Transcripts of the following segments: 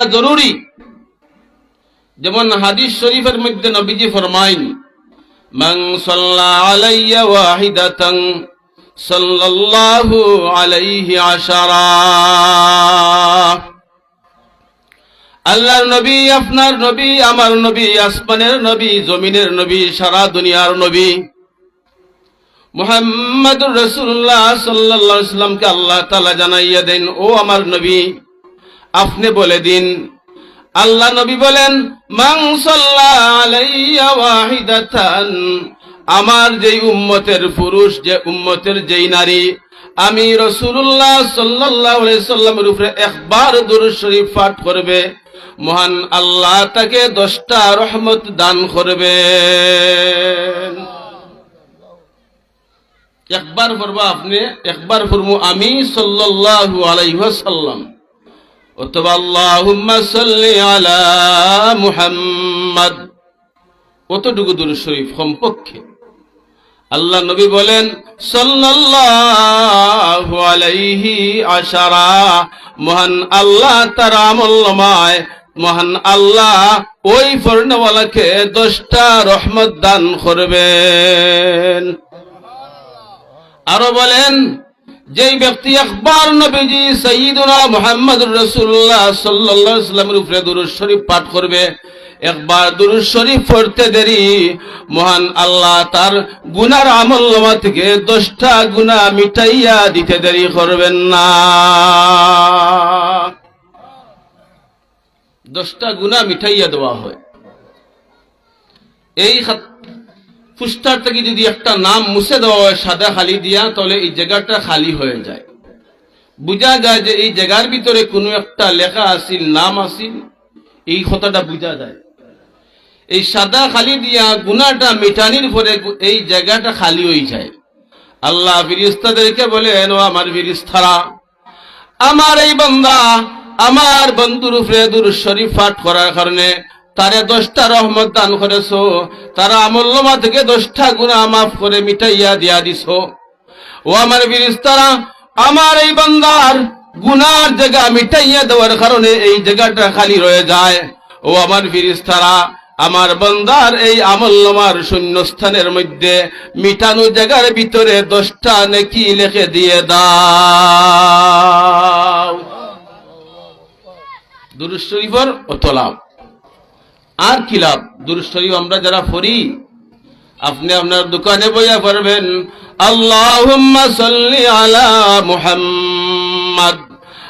জরুরি। যেমন হাদিস শরীফের মধ্যে নবীজি ফরমাইন নবী, আপনার নবী, আমার নবী, আসমানের নবী, জমিনের নবী, সারা দুনিয়ার নবী। মুহাম্মাদুর রাসূলুল্লাহ সাল্লাল্লাহু আলাইহি আল্লাহ তাআলা জানাইয়া দেন, ও আমার নবী আপনি বলে দিন। আল্লাহ নবী বলেন আমার যেই উম্মতের পুরুষ, যে উম্মতের যেই নারী, আমি রসুল্লাহ আলাইহি সাল্লামের উপরে একবার দুরূদ শরীফ পাঠ করবে। মহান আল্লাহ তাকে দশটা রহমত দান করবে একবার পড়ব আপনি, একবার পড়ব আমি সাল্লাল্লাহু আলাইহি ওয়াসাল্লাম। অথবা আল্লাহুম্মা সাল্লি আলা মুহাম্মদ। কতটুকু দূর শরীফ কমপক্ষে? আল্লাহ নবী বলেন, সাল্লাল্লাহু আলাইহি আশারা। মহান আল্লাহ তার আমল্যময় মহান আল্লাহ ওই ফর্ণওয়ালাকে দশটা রহমত দান করবেন। আরও বলেন যেই ব্যক্তি একবার নবীজি সঈদুনা মোহাম্মদ রসুল্লাহ সাল্লাহ ইসলামের উপরে দুরুদ শরীফ পাঠ করবে, একবার দুরুদ শরীফ পড়তে দেরি, মহান আল্লাহ তার গুনার আমল্লমা থেকে দশটা গুণা মিটাইয়া দিতে দেরি করবেন না। দশটা গুণা মিটাইয়া দেওয়া হয়। এই পুস্টার থেকে যদি একটা নাম মুছে দেওয়া হয় সাদা খালি দিয়া, তাহলে এই জায়গাটা খালি হয়ে যায়। বুঝা যায় যে এই জায়গার ভিতরে কোনো একটা লেখা আসিল নাম আসিল এই কথাটা বুঝা যায়। এই সাদা খালি দিয়া গুনাটা মিটানির পরে এই জায়গাটা খালি হয়ে যায়। আল্লাহ ফিরিস্তাদেরকে বলে ও আমার ফিরিস্তারা আমার এই বান্দা, আমার বন্ধুর উপরে শরীফ পাঠ করার কারণে তারে দশটা রহমত দান করেছ, তারা আমল্যমা থেকে দশটা গুণা মাফ করে মিটাইয়া দিয়া দিছো। ও আমার বিরিস্তারা আমার এই বান্দার গুনার জায়গা মিটাইয়া দেওয়ার কারণে এই জায়গাটা খালি রয়ে যায়। ও আমার ফিরিস্তারা আমার বন্দার এই আমল্যমার শূন্যস্থানের মধ্যে মিটানো জায়গার ভিতরে দশটা নেকি লিখে দিয়ে দাও। দুরুদ শরীফর অত লাভ। আর কি লাভ? দুরুদ শরীফ আমরা যারা ফরি, আপনি আপনার দোকানে বইয়া পারবেন আল্লাহুম্মা সাল্লি আলা মুহাম্মদ।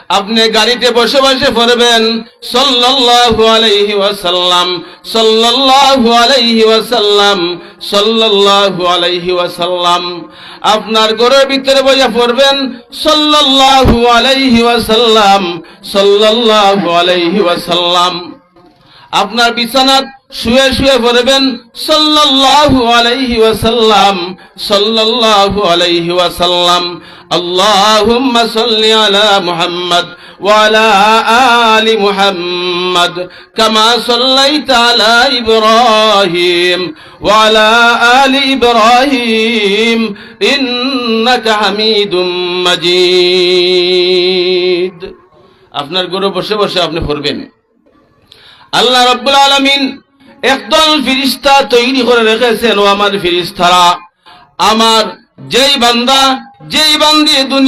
আপনি গাড়িতে বসে বসে পড়বেন, সাল্লাল্লাহু আলাইহি ওয়াসাল্লাম, সাল্লাল্লাহু আলাইহি ওয়াসাল্লাম, সাল্লাল্লাহু আলাইহি ওয়াসাল্লাম। আপনার ঘরের ভিতরে বইয়া পড়বেন, সাল্লাল্লাহু আলাইহি ওয়াসাল্লাম, সাল্লাল্লাহু আলাইহি ওয়াসাল্লাম। আপনার বিছানাত শুয়ে শুয়ে পড়বেন সাল্লাল্লাহু আলাইহি ওয়াসাল্লাম সাল্লাল্লাহু আলাইহি ওয়াসাল্লাম আল্লাহুম্মা সাল্লি আলা মুহাম্মদ وعلى آل محمد كما صليت على إبراهيم وعلى آل إبراهيم إنك حميد مجيد আপনার গরু বসে বসে আপনি পড়বেন আল্লাহ রব্বুল আলমিন একদল ফিরিস্তা তৈরি করে রেখেছেন ও আমার ফিরিস্তারা। আমার যেই বান্দা, যেই বান্দি দুনিয়া